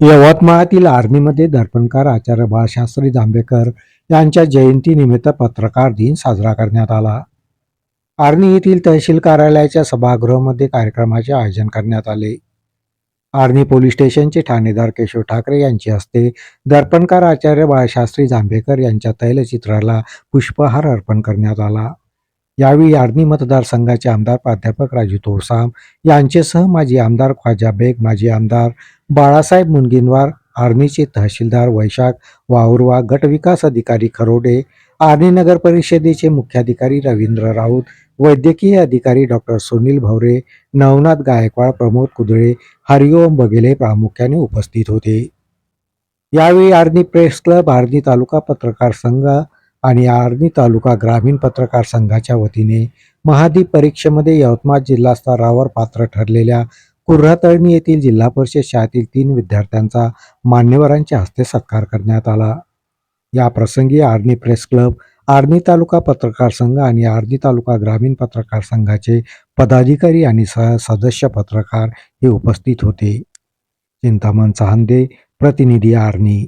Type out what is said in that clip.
यवतमाळातील आर्मीमध्ये दर्पणकार आचार्य बाळशास्त्री जांभेकर यांच्या जयंतीनिमित्त पत्रकार दिन साजरा करण्यात आला. आर्णी येथील तहसील कार्यालयाच्या सभागृहामध्ये कार्यक्रमाचे आयोजन करण्यात आले. आर्णी पोलीस स्टेशनचे ठाणेदार केशव ठाकरे यांचे हस्ते दर्पणकार आचार्य बाळशास्त्री जांभेकर यांच्या तैलचित्राला पुष्पहार अर्पण करण्यात आला. यावेळी आर्मी मतदारसंघाचे आमदार प्राध्यापक राजू तोडसाम यांचेसह माजी आमदार ख्वाजा बेग माजी आमदार बाळासाहेब मुनगिनवार आर्मीचे तहसीलदार वैशाख वाहुरवा गटविकास अधिकारी खरोडे आर्नी नगर परिषदेचे मुख्याधिकारी रवींद्र राऊत वैद्यकीय अधिकारी डॉक्टर सुनील भवरे नवनाथ गायकवाड प्रमोद कुदळे हरिओम बघेले प्रामुख्याने उपस्थित होते. यावेळी आर्नी प्रेस क्लब आर्नी तालुका पत्रकार संघ आणि आर्णी तालुका ग्रामीण पत्रकार संघाच्या वतीने महादीप परीक्षेमध्ये यवतमाळ जिल्हा स्तरावर पात्र ठरलेल्या कुऱ्हातळणी येथील जिल्हा परिषद शाळेतील तीन विद्यार्थ्यांचा मान्यवरांच्या हस्ते सत्कार करण्यात आला. या प्रसंगी आर्णी प्रेस क्लब आर्णी तालुका पत्रकार संघ आणि आर्णी तालुका ग्रामीण पत्रकार संघाचे पदाधिकारी आणि सदस्य पत्रकार हे उपस्थित होते. चिंतामण चहांदे प्रतिनिधी आर्णी.